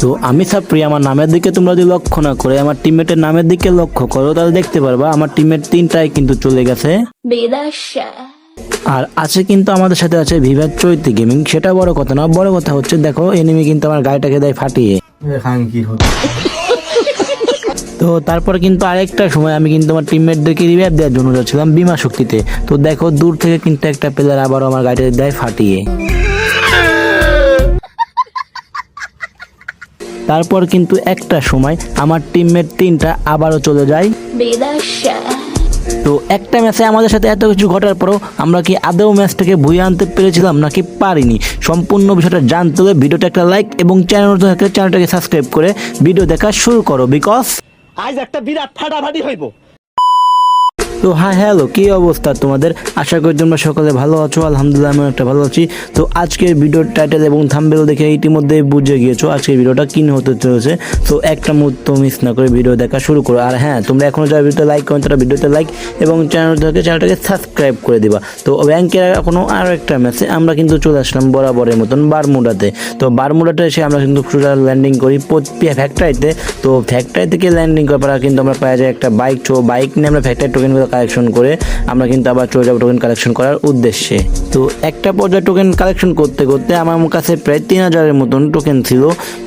তো আমি সাপ্রি আমার নামের দিকে তোমরা যদি লক্ষ্য না করে, আমার টিমমেটের নামের দিকে লক্ষ্য করো, তাহলে দেখতে পারবা আমার টিমমেট তিনটাই কিন্তু চলে গেছে। আর আছে কিন্তু আমাদের সাথে আছে ভিভার চৈতি গেমিং সেটা বড় কথা না, বড় কথা হচ্ছে, দেখো এনিমি কিন্তু আমার গাড়িটাকে দেয় ফাটিয়ে। তো তারপর কিন্তু আরেকটা সময় আমি কিন্তু আমার টিমমেটদেরকে রিভাইভ দেওয়ার জন্য যাচ্ছিলাম বিমা শক্তিতে। তো দেখো, দূর থেকে কিন্তু একটা প্লেয়ার আবার আমার গাড়িটা দেয় ফাটিয়ে। তারপর কিন্তু একটা সময় আমার টিমমেট তিনটা আবারও চলে যায়। তো একটা ম্যাচে আমাদের সাথে এত কিছু ঘটার পরও আমরা কি আদৌ ম্যাচটাকে ভুয়ে আনতে পেরেছিলাম নাকি পারিনি? সম্পূর্ণ বিষয়টা জানতে হলে ভিডিওটা একটা লাইক এবং চ্যানেল চ্যানেলটাকে সাবস্ক্রাইব করে ভিডিও দেখা শুরু করো বিকজ আজ একটা বিরাট ফাটাফাটি হইব। তো হ্যাঁ হ্যালো কি অবস্থা তোমাদের? আশা করি তোমরা সকলে ভালো আছো, আলহামদুলিল্লাহ আমি একটা ভালো আছি। তো আজকের ভিডিওর টাইটেল এবং থাম্বেল দেখে ইতিমধ্যে বুঝে গিয়েছো আজকের ভিডিওটা কি নিয়ে হতে চলেছে। তো একটা মুহূর্ত মিস না করে ভিডিও দেখা শুরু করো। আর হ্যাঁ তোমরা এখনও যারা ভিডিওতে লাইক করেন, তারা ভিডিওতে লাইক এবং চ্যানেল থেকে চ্যানেলটাকে সাবস্ক্রাইব করে দিবা। তো ব্যাংকের এখনও আরও একটা ম্যাচে আমরা কিন্তু চলে আসলাম বরাবরের মতন বারমুডাতে। তো বারমুডাতে এসে আমরা কিন্তু ল্যান্ডিং করি ফ্যাক্টরিতে তো ফ্যাক্টরি থেকে ল্যান্ডিং করার পর কিন্তু আমরা পাওয়া যায় একটা বাইক চো বাইক নিয়ে আমরা ফ্যাক্টরি টোকেনগুলো কালেকশন করে আমরা কিন্তু আবার চলে যাব টোকেন কালেকশন করার উদ্দেশ্যে। তো একটা পর্যায়ে টোকেন কালেকশন করতে করতে আমার কাছে প্রায় তিন হাজারের মতন টোকেন ছিল।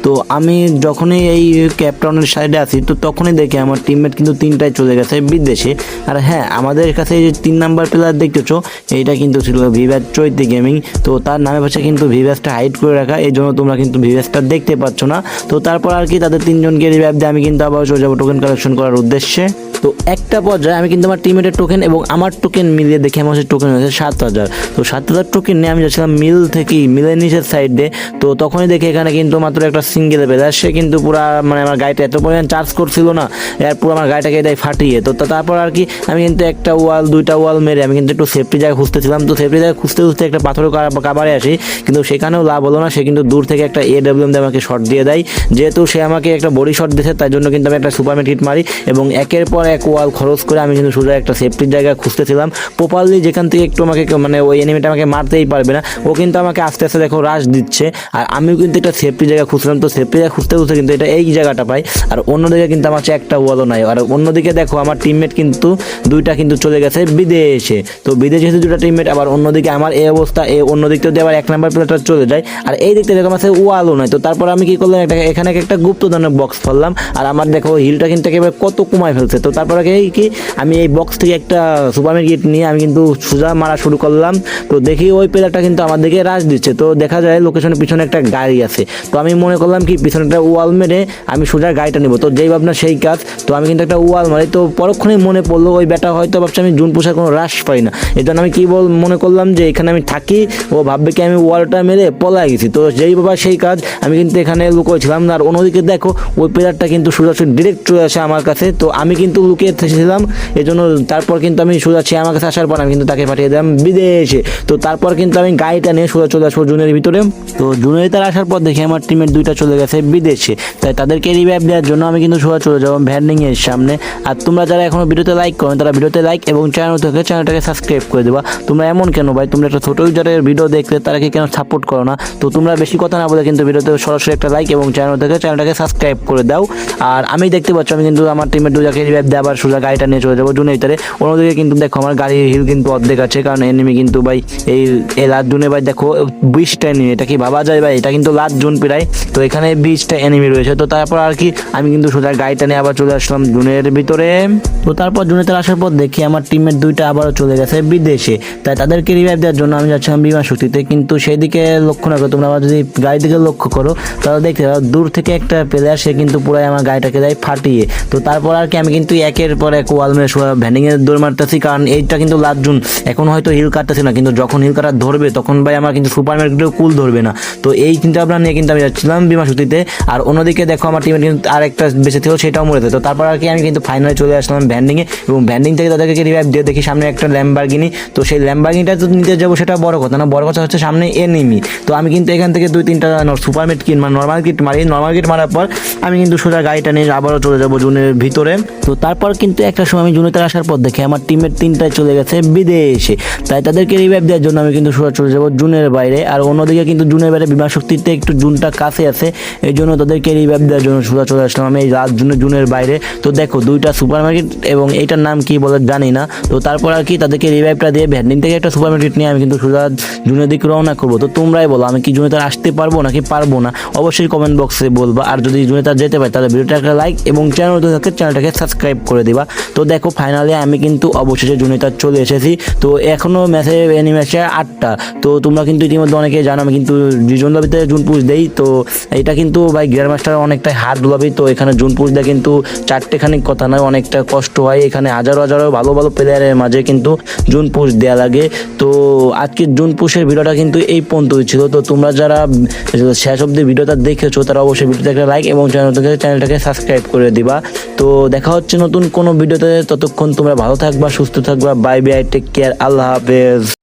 তো আমি যখনই এই ক্যাপটাউনের সাইডে আসি তো তখনই দেখি আমার টিমমেট কিন্তু তিনটায় চলে গেছে বিদেশে। আর হ্যাঁ আমাদের কাছে যে তিন নাম্বার প্লেয়ার দেখতেছো, এইটা কিন্তু ছিল ভিভ্যাস চৈতি গেমিং তো তার নামে পাশে কিন্তু ভিভ্যাসটা হাইড করে রাখা, এই জন্য তোমরা কিন্তু ভিভ্যাসটা দেখতে পাচ্ছ না। তো তারপর আর কি তাদের তিনজনকে রিভাইভ দিয়ে আমি কিন্তু আবার চলে যাব টোকেন কালেকশন করার উদ্দেশ্যে। তো একটা পর্যায়ে আমি কিন্তু আমার টিমেটের টোকেন এবং আমার টোকেন মিলিয়ে দেখি, আমার সেই টোকেন হয়েছে সাত হাজার। তো সাত হাজার টোকেন নিয়ে আমি যাচ্ছিলাম মিল থেকেই মিলের নিচের সাইডে তো তখনই দেখি এখানে কিন্তু মাত্র একটা সিঙ্গেল প্লেয়ার সে কিন্তু পুরো মানে আমার গাড়িটা এত পরিমাণ চার্জ করছিল না, এর পুরো আমার গাড়িটাকে দেয় ফাটিয়ে। তো তারপর আর কি আমি কিন্তু একটা ওয়াল দুইটা ওয়াল মেরে আমি কিন্তু একটু সেফটি জায়গা খুঁজতেছিলাম। তো সেফটি জায়গা খুঁজতে খুঁজতে একটা পাথর কাবারে আসি, কিন্তু সেখানেও লাভ হলো না। সে কিন্তু দূর থেকে একটা এ ডাব্লিউ দিয়ে আমাকে শট দিয়ে দেয়। যেহেতু সে আমাকে একটা বডি শট দিয়েছে, তাই জন্য কিন্তু আমি একটা সুপারমেট হিট মারি এবং একের পর এক ওয়াল খরচ করে আমি কিন্তু সোজা একটা সেফটির জায়গা খুঁজতেছিলাম। প্রপারলি যেখান থেকে একটু আমাকে মানে ওই এনিমিটা আমাকে মারতেই পারবে না, ও কিন্তু আমাকে আস্তে আস্তে দেখো রাশ দিচ্ছে। আর আমিও কিন্তু একটা সেফটি জায়গা খুঁজছিলাম। সেফটি জায়গা খুঁজতে খুঁজতে কিন্তু এটা এই জায়গাটা পাই আর অন্যদিকে কিন্তু আমার একটা ওয়ালও নাই। আর অন্যদিকে দেখো, আমার টিমমেট কিন্তু দুইটা কিন্তু চলে গেছে বিদেশে। তো বিদেশে দুটা টিমমেট আবার অন্যদিকে আমার এই অবস্থা এই অন্য দিক থেকে আবার এক নাম্বার প্লেয়ারটা চলে যায়, আর এই দিক থেকে আমার ওয়ালও নাই। তো তারপর আমি কি করলাম, একটা এখানে একটা গুপ্ত ধরনের বক্স ফেললাম। আর আমার দেখো হিলটা কিন্তু একেবারে কত কমায় ফেলছে। তো তারপর এই কি, আমি এই বক্স থেকে একটা সুপার গিট নিয়ে আমি কিন্তু সোজা মারা শুরু করলাম। তো দেখি ওই প্লেয়ারটা কিন্তু আমার দিকে রাশ দিচ্ছে। তো দেখা যায় লোকেশনের পিছনে একটা গাড়ি আছে। তো আমি মনে করলাম কি, পিছনে একটা ওয়াল মেরে আমি সোজা গাড়িটা নেব। তো যেই ভাবনা, সেই কাজ। তো আমি কিন্তু একটা ওয়াল মারি। তো পরক্ষণেই মনে পড়ল, ওই ব্যাটা হয়তো ভাবছে আমি জুন পোষার কোনো হ্রাস পাই না। এই জন্য আমি কি বল, মনে করলাম যে এখানে আমি থাকি, ও ভাববে কি আমি ওয়ালটা মেরে পলাই গেছি। তো যেই বাবা, সেই কাজ আমি কিন্তু এখানে লুকোছিলাম আর অন্যদিকে দেখো, ওই প্লেয়ারটা কিন্তু সোজাসুজি ডিরেক্ট চলে আসে আমার কাছে। তো আমি কিন্তু লুকিয়ে এই জন্য তারপর কিন্তু আমি সোজা সে আমার কাছে আসার পর আমি কিন্তু তাকে পাঠিয়ে দিলাম বিদেশে। তো তারপর কিন্তু আমি গাড়িটা নিয়ে সোজা চলে আসব জুনের ভিতরে। তো জুনের তার আসার পর দেখি আমার টিমের দুইটা চলে গেছে বিদেশে। তাই তাদেরকে রিভাইভ দেওয়ার জন্য আমি কিন্তু সোজা চলে যাব ভ্যান্ডিং এর সামনে। আর তোমরা যারা এখনও ভিডিওতে লাইক করেন, তারা ভিডিওতে লাইক এবং চ্যানেল থেকে চ্যানেলটাকে সাবস্ক্রাইব করে দেবা। তোমরা এমন কেন ভাই? তোমরা একটা ছোট ইউজারের ভিডিও দেখলে তারা কি কেন সাপোর্ট করো না? তো তোমরা বেশি কথা না বলে কিন্তু ভিডিওতে সরাসরি একটা লাইক এবং চ্যানেল থেকে চ্যানেলটাকে সাবস্ক্রাইব করে দাও। আর আমি দেখতে পাচ্ছি, আমি কিন্তু আমার টিমের দুজাকে রিভাইভ আবার সোজা গাড়িটা নিয়ে চলে যাব জুনের ভিতরে। অন্যদিকে কিন্তু দেখো, আমার গাড়ির হিল কিন্তু অর্ধেক আছে, কারণ এনিমি কিন্তু ভাই এই লাস্ট জুনে ভাই দেখো, বিশটা এনিমি এটা কি ভাবা যায় ভাই? এটা কিন্তু লাস্ট জুন প্রায়। তো এখানে বিশটা এনিমি রয়েছে। তো তারপর আর কি, আমি কিন্তু সোজা গাড়িটা নিয়ে আবার চলে আসলাম জুনের ভিতরে। তো তারপর জুনেতে আসার পর দেখি আমার টিমের দুইটা আবারও চলে গেছে বিদেশে। তাই তাদেরকে রিভাইভ দেওয়ার জন্য আমি যাচ্ছিলাম বিমান শক্তিতে। কিন্তু সেই দিকে লক্ষ্য না করো তোমরা আবার যদি গাড়ি দিকে লক্ষ্য করো, তাহলে দেখতে পারো দূর থেকে একটা প্লেয়ার সে কিন্তু পুরাই আমার গাড়িটাকে দেয় ফাটিয়ে। তো তারপর আর কি, আমি কিন্তু একের পর এক ওয়াল মেরে ভ্যান্ডিং এর দৌড় মারতেছি। কারণ এইটা কিন্তু লাস্ট জুন, এখন হয়তো হিল কাটতেছি না। কিন্তু যখন হিল কাটা ধরবে, তখন ভাই আমার কিন্তু সুপার মার্কেটেও কুল ধরবে না। তো এই চিন্তা ভাবনা নিয়ে কিন্তু আমি যাচ্ছিলাম বিমা শক্তিতে আর অন্যদিকে দেখো আমার টিমের কিন্তু আর একটা বেঁচে ছিল, সেটাও মরেছে তো তারপর আর কি আমি কিন্তু ফাইনালে চলে আসলাম ভ্যান্ডিংয়ে এবং ভ্যান্ডিং থেকে তাদেরকে রিভাইভ দিয়ে দেখি সামনে একটা ল্যাম্বারগিনি তো সেই ল্যাম্বারগিনিটা তো নিতে যাব সেটা বড় কথা না, বড় কথা হচ্ছে সামনে এনিমি তো আমি কিন্তু এখান থেকে দুই তিনটা সুপার মেট কিট মানে নর্মাল কিট মারি। নর্মাল কিট মারার পর আমি কিন্তু সোজা গাড়িটা নিয়ে আবারও চলে যাব জুনের ভিতরে। তো তারপর কিন্তু একটা সময় আমি জুনেতে আসার পর দেখি আমার টিমের তিনটায় চলে গেছে বিদেশে। তাই তাদেরকে রিভাইভ দেওয়ার জন্য আমি কিন্তু সোজা চলে যাব জুনের বাইরে। আর অন্যদিকে কিন্তু জুনের বাইরে বিমান শক্তিতে একটু জুনটা কাছে আছে। আছে, এই জন্য তাদেরকে রিভাইভ দেওয়ার জন্য সোজা চলে আসলাম আমি এই রাত জুনের জুনের বাইরে। তো দেখো, দুইটা সুপার মার্কেট এবং এইটার নাম কি বলে জানি না। তো তারপর আর কি তাদেরকে রিভাইভটা দিয়ে ভ্যান্ডিং থেকে একটা সুপার মার্কেট নিয়ে আমি কিন্তু সোজা জুনের দিকে রওনা করব। তো তোমরাই বলো, আমি কি জুনে তার আসতে পারব নাকি পারব না? অবশ্যই কমেন্ট বক্সে বলবা। আর যদি জুনে তার যেতে পারে, তাহলে ভিডিওটা একটা লাইক এবং চ্যানেল থাকে চ্যানেলটাকে সাবস্ক্রাইব করে দিবা। তো দেখো ফাইনালি আমি কিন্তু অবশেষে জুনে তার চলে এসেছি। তো এখনও ম্যাচে অ্যানিমেশে আটটা। তো তোমরা কিন্তু ইতিমধ্যে অনেকে জানো, আমি কিন্তু জুন লবিতে জুন পুষ দেই। তো এটা কিন্তু ভাই গ্র্যান্ড মাস্টার অনেকটাই হার্ড লবি তো এখানে জুন পুষ দেয় কিন্তু চারটে খানিক কথা নয়, অনেকটা কষ্ট হয়। এখানে হাজারো হাজারো ভালো ভালো প্লেয়ারের মাঝে কিন্তু জুন পুষ দেওয়া লাগে। তো আজকের জুন পুষের ভিডিওটা কিন্তু এই পর্যন্তই ছিল। তো তোমরা যারা শেষ অব্দি ভিডিওটা দেখেছ, তারা অবশ্যই ভিডিওতে একটা লাইক এবং চ্যানেলটাকে চ্যানেলটাকে সাবস্ক্রাইব করে দিবা। তো দেখা হচ্ছে নতুন কোনো ভিডিওতে, ততক্ষণ তোমরা ভালো থাকবা, সুস্থ থাকবা। বাই বাই টেক কেয়ার আল্লাহ হাফেজ।